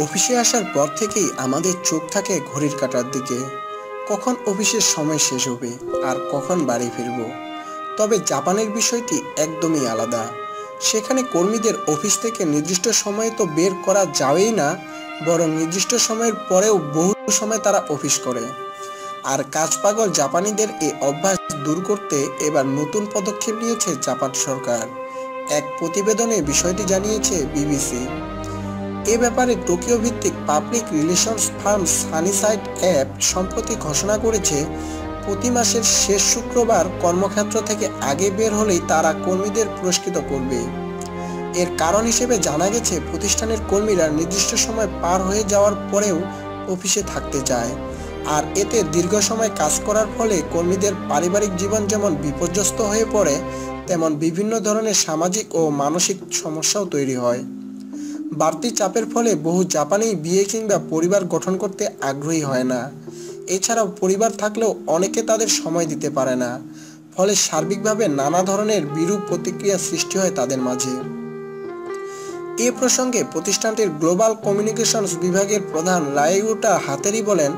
অফিসে আসার পর থেকেই আমাদের চোখ থাকে ঘড়ির কাঁটার দিকে। কখন অফিসের সময় শেষ হবে আর কখন বাড়ি ফিরব? তবে জাপানের বিষয়টি একদমই আলাদা। সেখানে কর্মীদের অফিস থেকে নির্দিষ্ট সময়ে তো বের করা যাবেই না, বরং নির্দিষ্ট সময়ের পরেও বহু সময় তারা অফিস করে। আর কাজ পাগল জাপানিদের এই অভ্যাস দূর করতে এবার নতুন পদক্ষেপ নিয়েছে জাপান সরকার। এক প্রতিবেদনে বিষয়টি জানিয়েছে বিবিসি। এ ব্যাপারে টোকিও ভিত্তিক public relations firm Sunnyside app সম্প্রতি ঘোষণা করেছে, প্রতি মাসের শেষ শুক্রবার কর্মক্ষেত্র থেকে আগে বের হলেই তারা কর্মীদের পুরস্কৃত করবে। এর কারণ হিসেবে জানা গেছে, প্রতিষ্ঠানের কর্মীরা নির্দিষ্ট সময় পার হয়ে যাওয়ার পরেও অফিসে থাকতে চায়। আর এতে দীর্ঘ সময় কাজ করার ফলে কর্মীদের পারিবারিক জীবন যেমন বিপর্যস্ত হয়ে পড়ে, তেমন বিভিন্ন ধরনের সামাজিক ও মানসিক সমস্যাও তৈরি হয়। বাড়তি চাপের ফলে বহু জাপানি বিয়ে কিংবা পরিবার গঠন করতে আগ্রহী হয় না। এছাড়াও পরিবার থাকলেও অনেকে তাদের সময় দিতে পারে না। ফলে সার্বিকভাবে নানা ধরনের বিরূপ প্রতিক্রিয়া সৃষ্টি হয় তাদের মাঝে। এ প্রসঙ্গে প্রতিষ্ঠানটির গ্লোবাল কমিউনিকেশনস বিভাগের প্রধান রায়ুটা হাতেরি বলেন,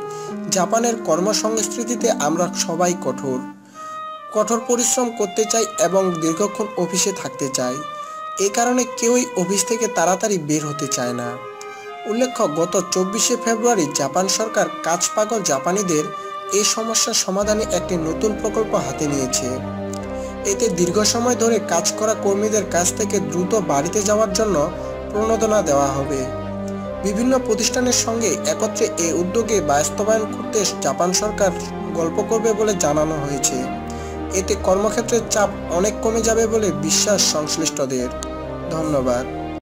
জাপানের কর্মসংস্কৃতিতে আমরা সবাই কঠোর। কঠোর পরিশ্রম করতে চাই এবং দীর্ঘক্ষণ অফিসে থাকতে চাই। এ কারণে কেউই অফিস থেকে তাড়াতাড়ি বের হতে চায় না। উল্লেখ্য, গত চব্বিশে ফেব্রুয়ারি জাপান সরকার কাজ পাগল জাপানিদের এই সমস্যার সমাধানে একটি নতুন প্রকল্প হাতে নিয়েছে। এতে দীর্ঘ সময় ধরে কাজ করা কর্মীদের কাছ থেকে দ্রুত বাড়িতে যাওয়ার জন্য প্রণোদনা দেওয়া হবে। বিভিন্ন প্রতিষ্ঠানের সঙ্গে একত্রে এই উদ্যোগে বাস্তবায়ন করতে জাপান সরকার গল্প করবে বলে জানানো হয়েছে। এতে কর্মক্ষেত্রের চাপ অনেক কমে যাবে বলে বিশ্বাস সংশ্লিষ্টদের। ধন্যবাদ